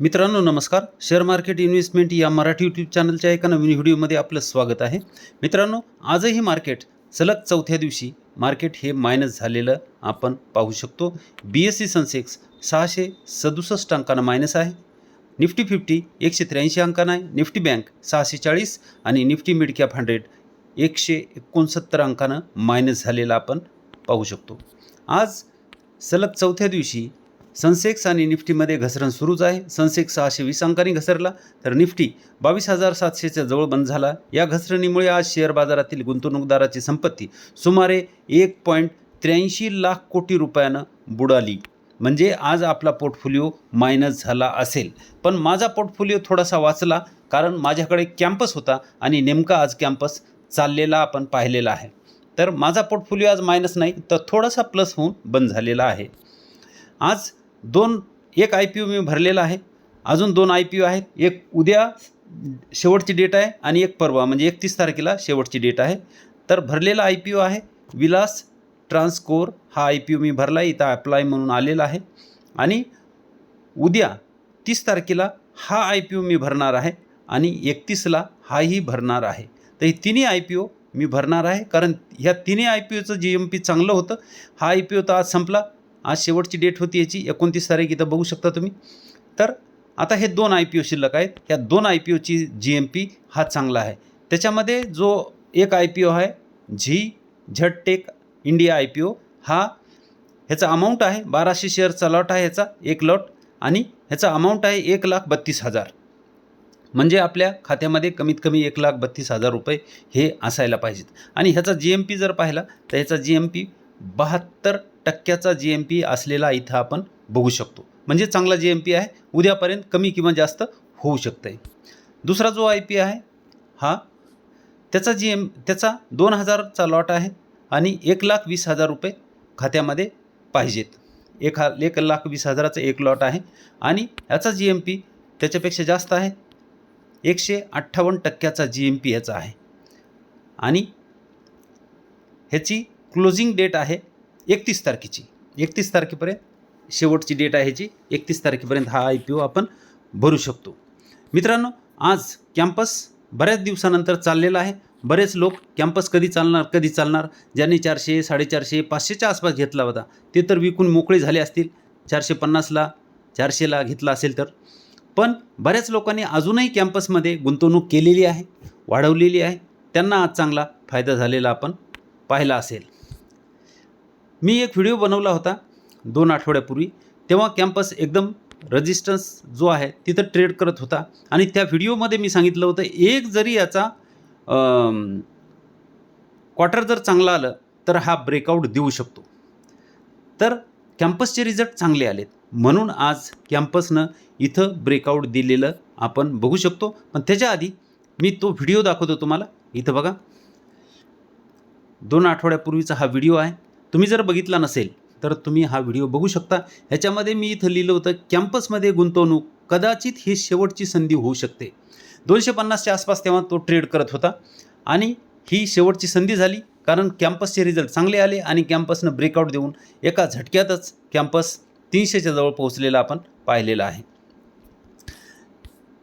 मित्रांनो नमस्कार. Share market investment या मराठी यूट्यूब चॅनलच्या एका नवीन व्हिडिओमध्ये आपलं स्वागत आहे. मित्रांनो आजही मार्केट सलग चौथ्या दिवशी मार्केट हे मायनस झालेलं आपण पाहू शकतो. बी एस सी सेन्सेक्स सहाशे सदुसष्ट अंकानं मायनस आहे. निफ्टी फिफ्टी एकशे त्र्याऐंशी अंकानं आहे. निफ्टी बँक सहाशे चाळीस आणि निफ्टी मिड कॅप हंड्रेड एकशे एकोणसत्तर अंकानं मायनस झालेलं आपण पाहू शकतो. आज सलग चौथ्या दिवशी सनसेक्स आणि निफ्टीमध्ये घसरण सुरूच आहे. सनसेक्स सहाशे वीस अंकांनी घसरला तर निफ्टी बावीस हजार सातशेच्या जवळ बंद झाला. या घसरणीमुळे आज शेअर बाजारातील गुंतवणूकदाराची संपत्ती सुमारे एक पॉईंट त्र्याऐंशी लाख कोटी रुपयानं बुडाली. म्हणजे आज आपला पोर्टफोलिओ मायनस झाला असेल. पण माझा पोर्टफोलिओ थोडासा वाचला कारण माझ्याकडे कॅम्पस होता आणि नेमका आज कॅम्पस चाललेला आपण पाहिलेला आहे. तर माझा पोर्टफोलिओ आज मायनस नाही तर थोडासा प्लस होऊन बंद झालेला आहे. आज दोन एक आय पी ओ मी भरलेला आहे. अजून दोन आय पी ओ आहेत. एक उद्या शेवटची डेट आहे आणि एक परवा म्हणजे एकतीस तारखेला शेवटची डेट आहे. तर भरलेला आय पी ओ आहे. विलास ट्रान्सकोर हा आय पी ओ मी भरला आहे इथं अप्लाय म्हणून आलेला आहे. आणि उद्या तीस तारखेला हा आय पी ओ मी भरणार आहे आणि एकतीसला हाही भरणार आहे. तर हे तिन्ही आय पी ओ मी भरणार आहे. कारण ह्या तिन्ही आय पी ओचं जी एम पी चांगलं होतं. हा आय पी ओ तर आज संपला. आज शेवटची डेट होती याची. एकोणतीस तारीख इथं बघू शकता तुम्ही. तर आता हे दोन आय पी ओ शिल्लक आहेत. ह्या दोन आय पी ओची जी एम पी हा चांगला आहे. त्याच्यामध्ये जो एक आय पी ओ आहे झी झट tech India I P O हा ह्याचा अमाऊंट आहे बाराशे शेअरचा लॉट आहे ह्याचा एक लॉट आणि ह्याचा अमाऊंट आहे एक लाख बत्तीस हजार. म्हणजे आपल्या खात्यामध्ये कमीत कमी एक लाख बत्तीस हजार रुपये हे असायला पाहिजेत. आणि ह्याचा जी एम पी जर पाहिला तर ह्याचा जी एम पी बहात्तर टक्क्याचा जी एम पी असलेला इथं आपण बघू शकतो. म्हणजे चांगला जी एम पी आहे. उद्यापर्यंत कमी किंवा जास्त होऊ शकतं आहे दुसरा जो आय पी आहे हा त्याचा जी एम त्याचा दोन हजारचा लॉट आहे आणि एक लाख वीस हजार रुपये खात्यामध्ये पाहिजेत. एक हा एक लाख वीस हजाराचा एक लॉट आहे आणि ह्याचा जी एम पी त्याच्यापेक्षा जास्त आहे. एकशे अठ्ठावन्न टक्क्याचा जी एम पी याचा आहे. आणि ह्याची क्लोजिंग डेट आहे एकतीस तारखेची. एकतीस तारखेपर्यंत शेवटची डेट आहे ह्याची एकतीस तारखेपर्यंत हा आय पी ओ आपण भरू शकतो. मित्रांनो आज कॅम्पस बऱ्याच दिवसानंतर चाललेला आहे. बरेच लोक कॅम्पस कधी चालणार कधी चालणार? ज्यांनी चारशे साडेचारशे पाचशेच्या आसपास घेतला होता ते तर विकून मोकळे झाले असतील. चारशे पन्नासला चारशेला घेतला असेल तर. पण बऱ्याच लोकांनी अजूनही कॅम्पसमध्ये गुंतवणूक केलेली आहे वाढवलेली आहे. त्यांना आज चांगला फायदा झालेला आपण पाहिला असेल. मी एक व्हिडिओ बनवला होता दोन आठवड्यापूर्वी. तेव्हा कॅम्पस एकदम रजिस्टन्स जो आहे तिथं ट्रेड करत होता. आणि त्या व्हिडिओमध्ये मी सांगितलं होतं एक जरी याचा क्वार्टर जर चांगला आलं तर हा ब्रेकआउट देऊ शकतो. तर कॅम्पसचे रिझल्ट चांगले आलेत. म्हणून आज कॅम्पसनं इथं ब्रेकआउट दिलेलं आपण बघू शकतो. पण त्याच्या आधी मी तो व्हिडिओ दाखवतो तुम्हाला. इथं बघा. दोन आठवड्यापूर्वीचा हा व्हिडिओ आहे. तुम्ही जर बघितला नसेल तर तुम्ही हा व्हिडिओ बघू शकता. ह्याच्यामध्ये मी इथं लिहिलं होतं कॅम्पसमध्ये गुंतवणूक कदाचित ही शेवटची संधी होऊ शकते. दोनशे पन्नासच्या आसपास तेव्हा तो ट्रेड करत होता आणि ही शेवटची संधी झाली कारण कॅम्पसचे रिझल्ट चांगले आले आणि कॅम्पसनं ब्रेकआउट देऊन एका झटक्यातच कॅम्पस तीनशेच्या जवळ पोहोचलेला आपण पाहिलेला आहे.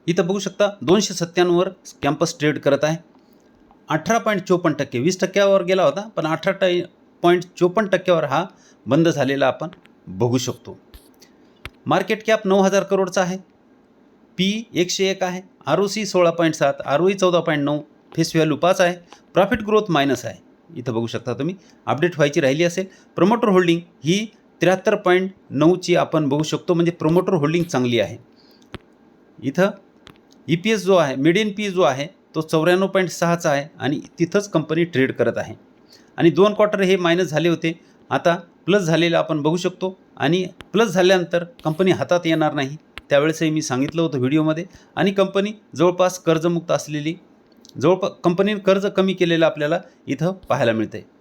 इथं बघू शकता दोनशे सत्त्याण्णववर कॅम्पस ट्रेड करत आहे. अठरा पॉईंट चोपन्न टक्के वीस टक्क्यावर गेला होता पण अठरा टाई पॉईंट चोपन्न टक्क्यावर हा बंद झालेला आपण बघू शकतो. मार्केट कॅप नऊ हजार करोडचा आहे. पी एकशे एक आहे. आर ओ सी सोळा पॉईंट सात आर ओ ई चौदा पॉईंट नऊ फेस व्हॅल्यू पाच आहे. प्रॉफिट ग्रोथ मायनस आहे. इथं बघू शकता तुम्ही. अपडेट व्हायची राहिली असेल. प्रमोटर होल्डिंग ही त्र्याहत्तर पॉईंट नऊची आपण बघू शकतो. म्हणजे प्रमोटर होल्डिंग चांगली आहे. इथं ई पी एस जो आहे मिडियन पी जो आहे तो चौऱ्याण्णव पॉईंट सहाचा आहे आणि तिथंच कंपनी ट्रेड करत आहे. आणि दोन क्वार्टर हे मायनस झाले होते. आता प्लस झालेलं आपण बघू शकतो. आणि प्लस झाल्यानंतर कंपनी हातात येणार नाही. त्यावेळेसही मी सांगितलं होतं व्हिडिओमध्ये. आणि कंपनी जवळपास कर्जमुक्त असलेली जवळपास कंपनीने कर्ज कमी केलेलं आपल्याला इथं पाहायला मिळतं आहे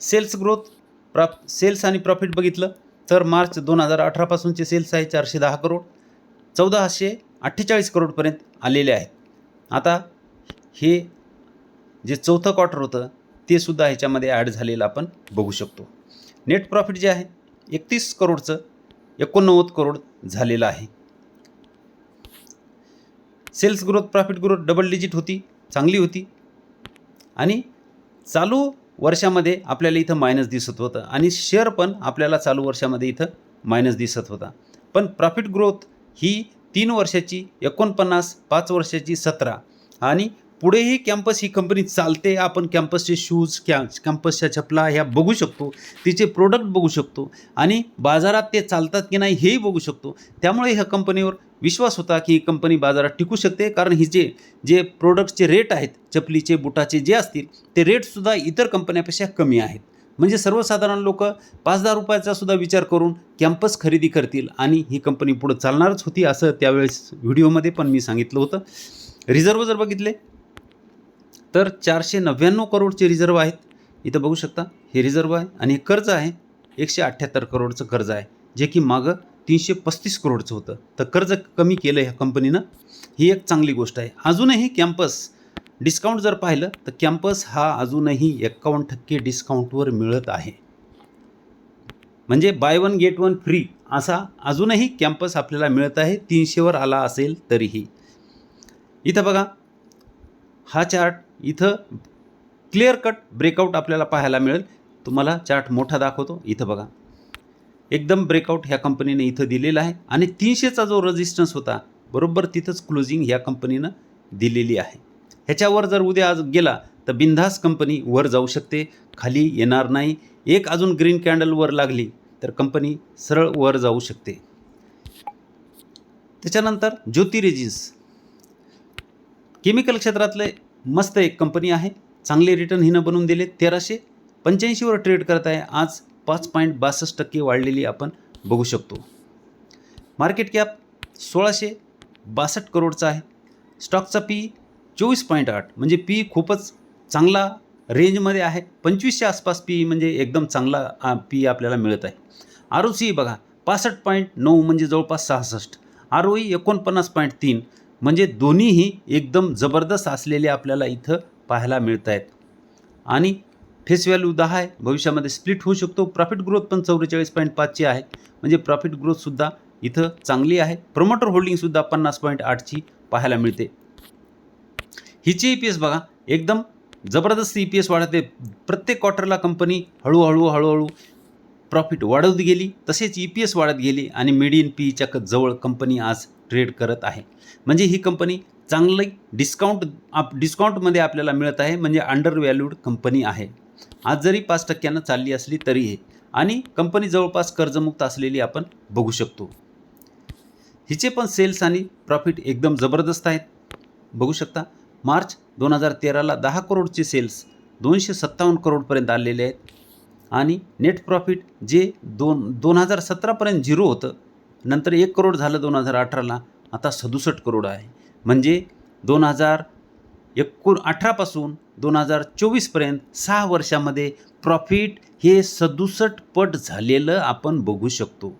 सेल्स ग्रोथ प्रा सेल्स आणि प्रॉफिट बघितलं तर मार्च दोन हजार अठरापासूनचे सेल्स आहे चारशे दहा करोड. चौदाशे अठ्ठेचाळीस करोडपर्यंत आलेले आहेत. आता हे जे चौथं क्वार्टर होतं ते सुद्धा ह्याच्यामध्ये ॲड झालेलं आपण बघू शकतो. नेट प्रॉफिट जे आहे एकतीस करोडचं एकोणनव्वद करोड झालेलं आहे. Sales growth profit growth double digit होती चांगली होती. आणि चालू वर्षामध्ये आपल्याला इथं मायनस दिसत होतं आणि शेअर पण आपल्याला चालू वर्षामध्ये इथं मायनस दिसत होता. पण प्रॉफिट ग्रोथ ही तीन वर्षाची एकोणपन्नास पाच वर्षाची सतरा आणि पुढेही कॅम्पस ही कंपनी चालते. आपण कॅम्पसचे शूज कॅ कॅम्पसच्या चपला ह्या बघू शकतो. तिचे प्रोडक्ट बघू शकतो. आणि बाजारात ते चालतात की नाही हेही बघू शकतो. त्यामुळे ह्या कंपनीवर विश्वास होता की ही कंपनी बाजारात टिकू शकते. कारण हिचे जे प्रोडक्टचे रेट आहेत चपलीचे बुटाचे जे असतील ते रेटसुद्धा इतर कंपन्यापेक्षा कमी आहेत. म्हणजे सर्वसाधारण लोक पाच दहा रुपयाचा सुद्धा विचार करून कॅम्पस खरेदी करतील आणि ही कंपनी पुढं चालणारच होती असं त्यावेळेस व्हिडिओमध्ये पण मी सांगितलं होतं. रिझर्व जर बघितले तर चारशे नव्याण्णव करोडचे रिझर्व आहेत. इथं बघू शकता हे रिझर्व आहे आणि हे कर्ज आहे. एकशे अठ्ठ्याहत्तर करोडचं कर्ज आहे जे की मागं तीनशे पस्तीस करोडचं होतं. तर कर्ज कमी केलं ह्या कंपनीनं. ही एक चांगली गोष्ट आहे. अजूनही कॅम्पस डिस्काउंट जर पाहिलं तर कॅम्पस हा अजूनही एकावन्न टक्के डिस्काउंटवर मिळत आहे. म्हणजे buy one get one free असा अजूनही कॅम्पस आपल्याला मिळत आहे. तीनशेवर आला असेल तरीही. इथं बघा हा चार्ट इथं क्लिअर कट ब्रेकआउट आपल्याला पाहायला मिळेल. तुम्हाला चार्ट मोठा दाखवतो. इथं बघा. एकदम ब्रेकआउट ह्या कंपनीने इथं दिलेला आहे. आणि तीनशेचा जो रेजिस्टन्स होता बरोबर तिथंच क्लोजिंग ह्या कंपनीनं दिलेली आहे. ह्याच्यावर जर उद्या आज गेला तर बिंधास कंपनी वर जाऊ शकते. खाली येणार नाही. एक अजून ग्रीन कॅन्डल वर लागली तर कंपनी सरळ वर जाऊ शकते. त्याच्यानंतर ज्योती रेजिन्स केमिकल क्षेत्रातले मस्त एक कंपनी आहे. चांगले रिटर्न हिनं बनवून दिले. तेराशे पंच्याऐंशीवर ट्रेड करत आहे. आज पाच पॉईंट बासष्ट टक्के वाढलेली आपण बघू शकतो. मार्केट कॅप सोळाशे बासष्ट करोडचा आहे. स्टॉकचा पी चोवीस पॉईंट आठ. म्हणजे पी खूपच चांगला रेंजमध्ये आहे. पंचवीसच्या आसपास पी म्हणजे एकदम चांगला पी आपल्याला मिळत आहे. आर ओ सी बघा. पासष्ट पॉईंट नऊ म्हणजे जवळपास सहासष्ट. आर ओ ई एकोणपन्नास पॉईंट तीन. म्हणजे दोन्हीही एकदम जबरदस्त असलेले आपल्याला इथं पाहायला मिळत आहेत आणि फेस व्हॅल्यू दहा आहे भविष्यामध्ये स्प्लिट होऊ शकतो. प्रॉफिट ग्रोथ पण चौवेचाळीस पॉईंट पाचची आहे. म्हणजे प्रॉफिट ग्रोथसुद्धा इथं चांगली आहे. प्रमोटर होल्डिंगसुद्धा पन्नास पॉईंट आठची पाहायला मिळते. हिची ई पी एस बघा एकदम जबरदस्त ई पी एस वाढते. प्रत्येक क्वार्टरला कंपनी हळूहळू हळूहळू प्रॉफिट वाढवत गेली तसेच ई पी एस वाढत गेली आणि मिडियन पीच्या जवळ कंपनी आज ट्रेड करत आहे. म्हणजे ही कंपनी चांगली डिस्काउंट आप डिस्काउंटमध्ये आपल्याला मिळत आहे म्हणजे अंडर व्हॅल्यूड कंपनी आहे. आज जरी पाच टक्क्यानं चालली असली तरीही आणि कंपनी जवळपास कर्जमुक्त असलेली आपण बघू शकतो. हिचे पण सेल्स आणि प्रॉफिट एकदम जबरदस्त आहेत. बघू शकता मार्च दोन हजार तेराला दहा करोडचे सेल्स दोनशे सत्तावन्न करोडपर्यंत आलेले आहेत. आणि नेट प्रॉफिट जे दोन दोन हजार सतरापर्यंत झिरो होतं नंतर एक करोड झालं दोन हजार अठराला आता सदुसष्ट करोड आहे. म्हणजे दोन हजार एकोण अठरापासून दोन हजार चोवीसपर्यंत सहा वर्षामध्ये प्रॉफिट हे सदुसष्ट पट झालेलं आपण बघू शकतो.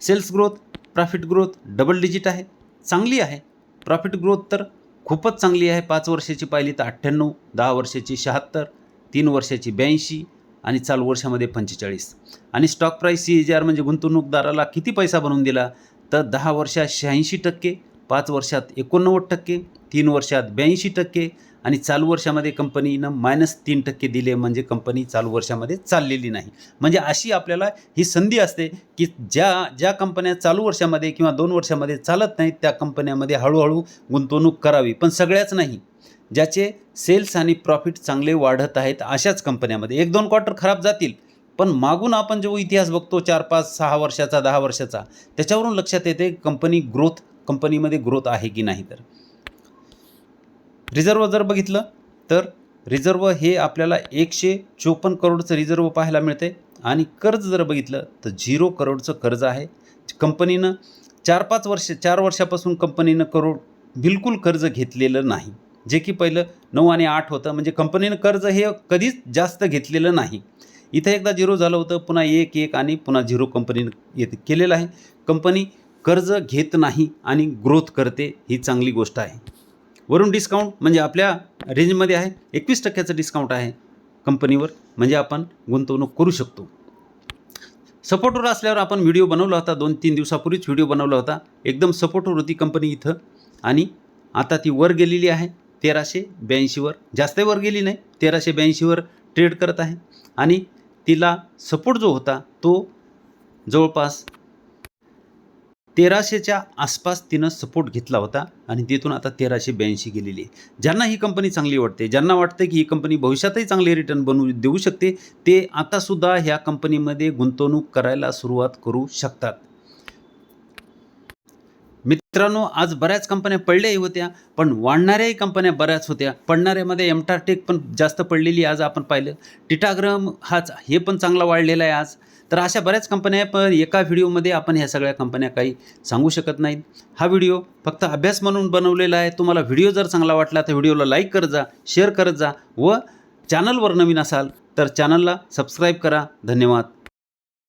Sales growth profit growth double digit आहे चांगली आहे. प्रॉफिट ग्रोथ तर खूपच चांगली आहे. पाच वर्षाची पाहिली तर अठ्ठ्याण्णव दहा वर्षाची शहात्तर तीन वर्षाची ब्याऐंशी आणि चालू वर्षामध्ये पंचेचाळीस. आणि stock price C H R म्हणजे गुंतवणूकदाराला किती पैसा बनवून दिला? तर दहा वर्षात शहाऐंशी टक्के पाच वर्षात एकोणनव्वद टक्के तीन वर्षात ब्याऐंशी टक्के आणि चालू वर्षामध्ये कंपनीनं मायनस तीन टक्के दिले म्हणजे कंपनी चालू वर्षामध्ये चाललेली नाही. म्हणजे अशी आपल्याला ही संधी असते की ज्या ज्या कंपन्या चालू वर्षामध्ये किंवा दोन वर्षामध्ये चालत नाहीत त्या कंपन्यामध्ये हळूहळू गुंतवणूक करावी. पण सगळ्याच नाही. ज्याचे सेल्स आणि प्रॉफिट चांगले वाढत आहेत अशाच कंपन्यामध्ये. एक दोन क्वार्टर खराब जातील पण मागून आपण जो इतिहास बघतो चार पाच सहा वर्षाचा दहा वर्षाचा त्याच्यावरून लक्षात येते कंपनी ग्रोथ कंपनीमध्ये ग्रोथ आहे की नाही तर. रिझर्व जर बघितलं तर रिझर्व हे आपल्याला एकशे चोपन्न करोडचं रिझर्व पाहायला मिळते आणि कर्ज जर बघितलं तर झिरो करोडचं कर्ज आहे. कंपनीनं चार पाच वर्ष चार वर्षापासून कंपनीनं करोड बिलकुल कर्ज घेतलेलं नाही. जे की पहिलं नऊ आणि आठ होतं म्हणजे कंपनीनं कर्ज हे कधीच जास्त घेतलेलं नाही. इथं एकदा झिरो झालं होतं पुन्हा एक एक आणि पुन्हा झिरो कंपनीनं येत केलेलं आहे. कंपनी कर्ज घेत नाही आणि ग्रोथ करते ही चांगली गोष्ट आहे. वरून डिस्काउंट म्हणजे आपल्या रेंजमध्ये आहे एकवीस टक्क्याचं डिस्काउंट आहे कंपनीवर म्हणजे आपण गुंतवणूक करू शकतो. सपोर्टवर असल्यावर आपण व्हिडिओ बनवला होता दोन तीन दिवसापूर्वीच व्हिडिओ बनवला होता. एकदम सपोर्टवर होती कंपनी इथं आणि आता ती वर गेलेली आहे. तेराशे ब्याऐंशीवर. जास्त वर गेली नाही तेराशे ब्याऐंशीवर ट्रेड करत आहे. आणि तिला सपोर्ट जो होता तो जवळपास तेराशेच्या आसपास तिनं सपोर्ट घेतला होता आणि तिथून आता तेराशे ब्याऐंशी गेलेली आहे. ज्यांना ही कंपनी चांगली वाटते ज्यांना वाटतं की ही कंपनी भविष्यातही चांगले रिटर्न बनवू देऊ शकते ते आतासुद्धा ह्या कंपनीमध्ये गुंतवणूक करायला सुरुवात करू शकतात. मित्रांनो आज बऱ्याच कंपन्या पडल्याही होत्या पण वाढणाऱ्याही कंपन्या बऱ्याच होत्या. पडणाऱ्यामध्ये एमटारटेक पण जास्त पडलेली आज आपण पाहिलं. टिटाग्रम हाच हे पण चांगला वाढलेला आहे आज. तर अशा बऱ्याच कंपन्या आहे पण एका व्हिडिओमध्ये आपण ह्या सगळ्या कंपन्या काही सांगू शकत नाहीत. हा व्हिडिओ फक्त अभ्यास म्हणून बनवलेला आहे. तुम्हाला व्हिडिओ जर चांगला वाटला तर व्हिडिओला लाईक करत जा शेअर करत जा व चॅनलवर नवीन असाल तर चॅनलला सबस्क्राईब करा. धन्यवाद.